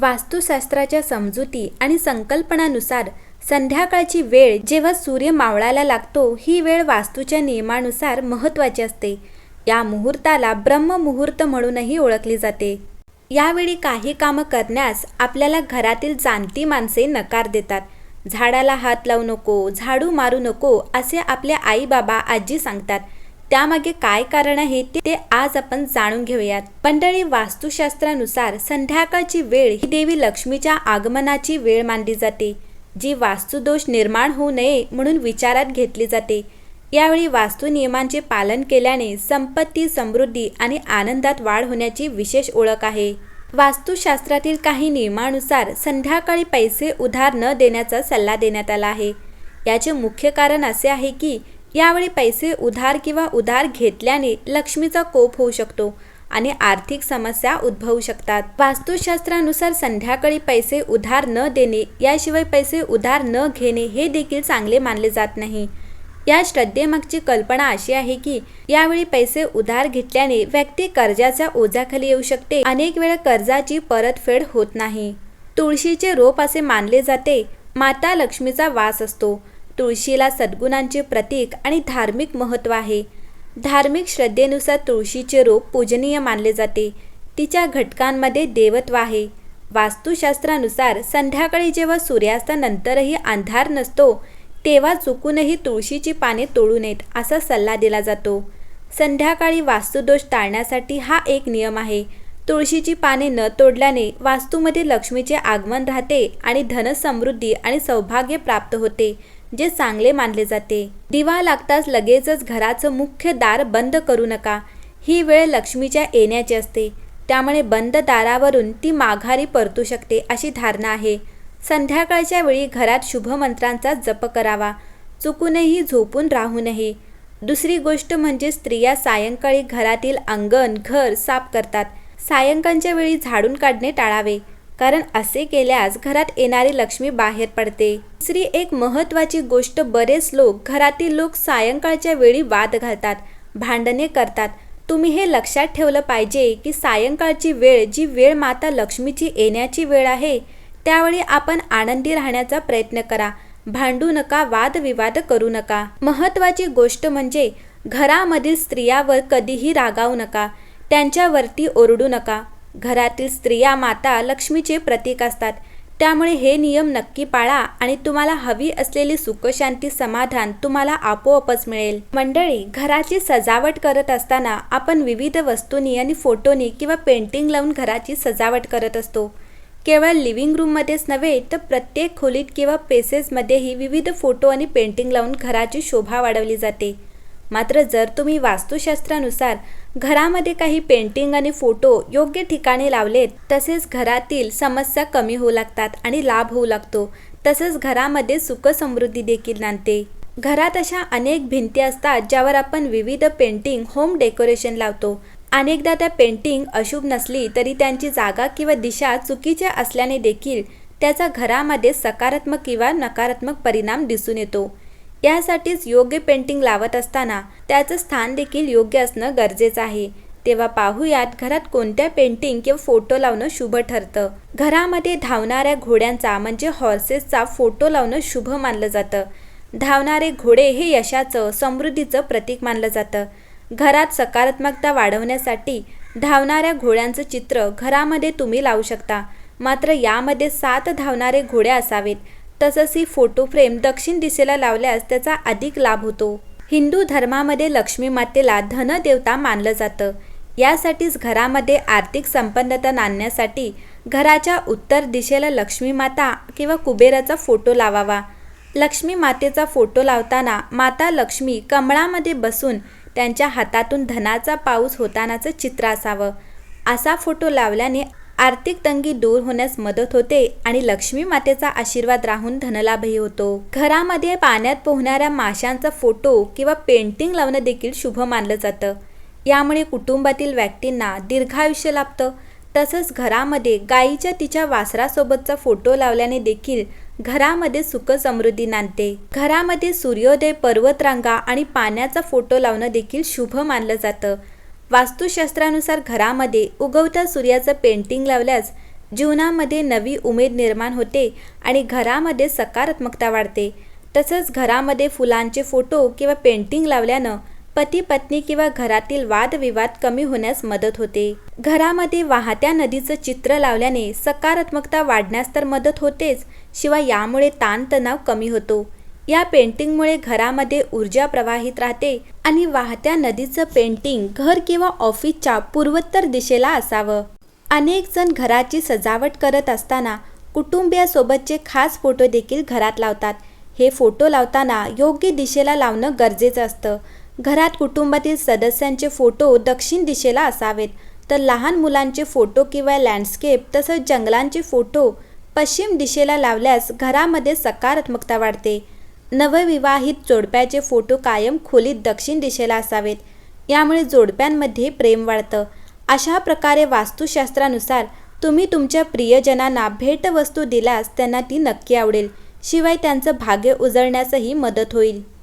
वास्तुशास्त्राच्या समजुती आणि संकल्पनानुसार संध्याकाळची वेळ जेव्हा सूर्य मावळायला लागतो ही वेळ वास्तूच्या नियमानुसार महत्त्वाची असते. या मुहूर्ताला ब्रह्ममुहूर्त म्हणूनही ओळखली जाते. यावेळी काही कामं करण्यास आपल्याला घरातील जाणती माणसे नकार देतात. झाडाला हात लावू नको झाडू मारू नको असे आपले आई बाबा आजी सांगतात. त्यामागे काय कारण आहे ते- आज आपण जाणून घेऊयात. मंडळी वास्तुशास्त्रानुसार संध्याकाळची वेळ ही देवी लक्ष्मीच्या आगमनाची वेळ मानली जाते जी वास्तुदोष निर्माण होऊ नये म्हणून विचारात घेतली जाते. यावेळी वास्तू नियमांचे पालन केल्याने संपत्ती समृद्धी आणि आनंदात वाढ होण्याची विशेष ओळख आहे. वास्तुशास्त्रातील काही नियमानुसार संध्याकाळी पैसे उधार न देण्याचा सल्ला देण्यात आला आहे. याचे मुख्य कारण असे आहे की यावेळी पैसे उधार किंवा उधार घेतल्याने लक्ष्मीचा कोप होऊ शकतो आणि आर्थिक समस्या उद्भवू शकतात. वास्तुशास्त्रानुसार संध्याकाळी पैसे उधार न देणे याशिवाय पैसे उधार न घेणे हे देखील चांगले मानले जात नाही. या श्रद्धेमागची कल्पना अशी आहे की यावेळी पैसे उधार घेतल्याने व्यक्ती कर्जाच्या ओझ्याखाली येऊ शकते. अनेक वेळा कर्जाची परतफेड होत नाही. तुळशीचे रोप असे मानले जाते. माता लक्ष्मीचा वास असतो. तुळशीला सद्गुणांचे प्रतीक आणि धार्मिक महत्त्व आहे. धार्मिक श्रद्धेनुसार तुळशीचे रोप पूजनीय मानले जाते. तिच्या घटकांमध्ये देवत्व आहे. वास्तुशास्त्रानुसार संध्याकाळी जेव्हा सूर्यास्तानंतरही अंधार नसतो तेव्हा चुकूनही तुळशीची पाने तोडू नयेत असा सल्ला दिला जातो. संध्याकाळी वास्तुदोष टाळण्यासाठी हा एक नियम आहे. तुळशीची पाने न तोडल्याने वास्तूमध्ये लक्ष्मीचे आगमन राहते आणि धनसमृद्धी आणि सौभाग्य प्राप्त होते. जे चांगले मानले जाते. दिवा लागताच लगेचच घराचं मुख्य दार बंद करू नका. ही वेळ लक्ष्मीच्या येण्याची असते. त्यामुळे बंद दारावरून ती माघारी परतू शकते अशी धारणा आहे. संध्याकाळच्या वेळी घरात शुभमंत्रांचा जप करावा. चुकूनही झोपून राहू नये. दुसरी गोष्ट म्हणजे स्त्रिया सायंकाळी घरातील अंगण घर साफ करतात. सायंकाळच्या वेळी झाडून काढणे टाळावे. कारण असे केल्यास घरात येणारी लक्ष्मी बाहेर पडते. दुसरी एक महत्त्वाची गोष्ट बरेच लोक घरातील लोक सायंकाळच्या वेळी वाद घालतात भांडणे करतात. तुम्ही हे लक्षात ठेवलं पाहिजे की सायंकाळची वेळ जी वेळ माता लक्ष्मीची येण्याची वेळ आहे त्यावेळी आपण आनंदी राहण्याचा प्रयत्न करा. भांडू नका वादविवाद करू नका. महत्त्वाची गोष्ट म्हणजे घरामधील स्त्रियावर कधीही रागावू नका त्यांच्यावरती ओरडू नका. घरातील स्त्रिया माता लक्ष्मीचे प्रतीक असतात. त्यामुळे हे नियम नक्की पाळा आणि तुम्हाला हवी असलेली सुखशांती समाधान तुम्हाला आपोआपच मिळेल. मंडळी घराची सजावट करत असताना आपण विविध वस्तूंनी आणि फोटोनी किंवा पेंटिंग लावून घराची सजावट करत असतो. केवळ लिव्हिंग रूममध्येच नव्हे तर प्रत्येक खोलीत किंवा पेसेसमध्येही विविध फोटो आणि पेंटिंग लावून घराची शोभा वाढवली जाते. मात्र जर तुम्ही वास्तुशास्त्रानुसार घरामध्ये काही पेंटिंग आणि फोटो योग्य ठिकाणी लावलेत तसेच घरातील समस्या कमी होऊ लागतात आणि लाभ होऊ लागतो. तसेच घरामध्ये सुखसमृद्धी देखील नांदते. घरात अशा अनेक भिंती असतात ज्यावर आपण विविध पेंटिंग होम डेकोरेशन लावतो. अनेकदा त्या पेंटिंग अशुभ नसली तरी त्यांची जागा किंवा दिशा चुकीच्या असल्याने देखील त्याचा घरामध्ये सकारात्मक किंवा नकारात्मक परिणाम दिसून येतो. यासाठीच योग्य पेंटिंग लावत असताना त्याचं स्थान देखील योग्य असणं गरजेचं आहे. तेव्हा पाहूयात घरात कोणत्या पेंटिंग किंवा फोटो लावणं शुभ ठरतं. घरामध्ये धावणाऱ्या घोड्यांचा म्हणजे हॉर्सेसचा फोटो लावणं शुभ मानलं जातं. धावणारे घोडे हे यशाचं समृद्धीचं प्रतीक मानलं जातं. घरात सकारात्मकता वाढवण्यासाठी धावणाऱ्या घोड्यांचं चित्र घरामध्ये तुम्ही लावू शकता. मात्र यामध्ये सात धावणारे घोडे असावेत. तसंच ही फोटो फ्रेम दक्षिण दिशेला लावल्यास त्याचा अधिक लाभ होतो. हिंदू धर्मामध्ये लक्ष्मी मातेला धनदेवता मानलं जातं. यासाठीच घरामध्ये आर्थिक संपन्नता नाणण्यासाठी घराच्या उत्तर दिशेला लक्ष्मी माता किंवा कुबेराचा फोटो लावावा. लक्ष्मी मातेचा फोटो लावताना माता लक्ष्मी कमळामध्ये बसून त्यांच्या हातातून धनाचा पाऊस होतानाचं चित्र असावं. असा फोटो लावल्याने आर्थिक तंगी दूर होण्यास मदत होते आणि लक्ष्मी मातेचा आशीर्वाद राहून धनलाभही होतो. घरामध्ये पाण्यात पोहणाऱ्या माशांचा फोटो किंवा पेंटिंग लावणं देखील शुभ मानलं जातं. यामुळे कुटुंबातील व्यक्तींना दीर्घायुष्य लाभतं. तसंच घरामध्ये गायीच्या तिच्या वासरासोबतचा फोटो लावल्याने देखील घरामध्ये सुख समृद्धी नांदते. घरामध्ये सूर्योदय पर्वतरांगा आणि पाण्याचा फोटो लावणं देखील शुभ मानलं जातं. वास्तुशास्त्रानुसार घरामध्ये उगवत्या सूर्याचं पेंटिंग लावल्यास जीवनामध्ये नवी उमेद निर्माण होते आणि घरामध्ये सकारात्मकता वाढते. तसंच घरामध्ये फुलांचे फोटो किंवा पेंटिंग लावल्यानं पती पत्नी किंवा घरातील वादविवाद कमी होण्यास मदत होते. घरामध्ये वाहत्या नदीचं चित्र लावल्याने सकारात्मकता वाढण्यास तर मदत होतेच शिवाय यामुळे ताणतणाव कमी होतो. या पेंटिंगमुळे घरामध्ये ऊर्जा प्रवाहित राहते आणि वाहत्या नदीचं पेंटिंग घर किंवा ऑफिसच्या पूर्वोत्तर दिशेला असावं. अनेक जण घराची सजावट करत असताना कुटुंबियासोबतचे खास फोटो देखील घरात लावतात. हे फोटो लावताना योग्य दिशेला लावणं गरजेचं असतं. घरात कुटुंबातील सदस्यांचे फोटो दक्षिण दिशेला असावेत. तर लहान मुलांचे फोटो किंवा लँडस्केप तसंच जंगलांचे फोटो पश्चिम दिशेला लावल्यास घरामध्ये सकारात्मकता वाढते. नवविवाहित जोडप्याचे फोटो कायम खोलीत दक्षिण दिशेला असावेत. यामुळे जोडप्यांमध्ये प्रेम वाढतं. अशा प्रकारे वास्तुशास्त्रानुसार तुम्ही तुमच्या प्रियजनांना भेटवस्तू दिल्यास त्यांना ती नक्की आवडेल. शिवाय त्यांचं भाग्य उजळण्यासही मदत होईल.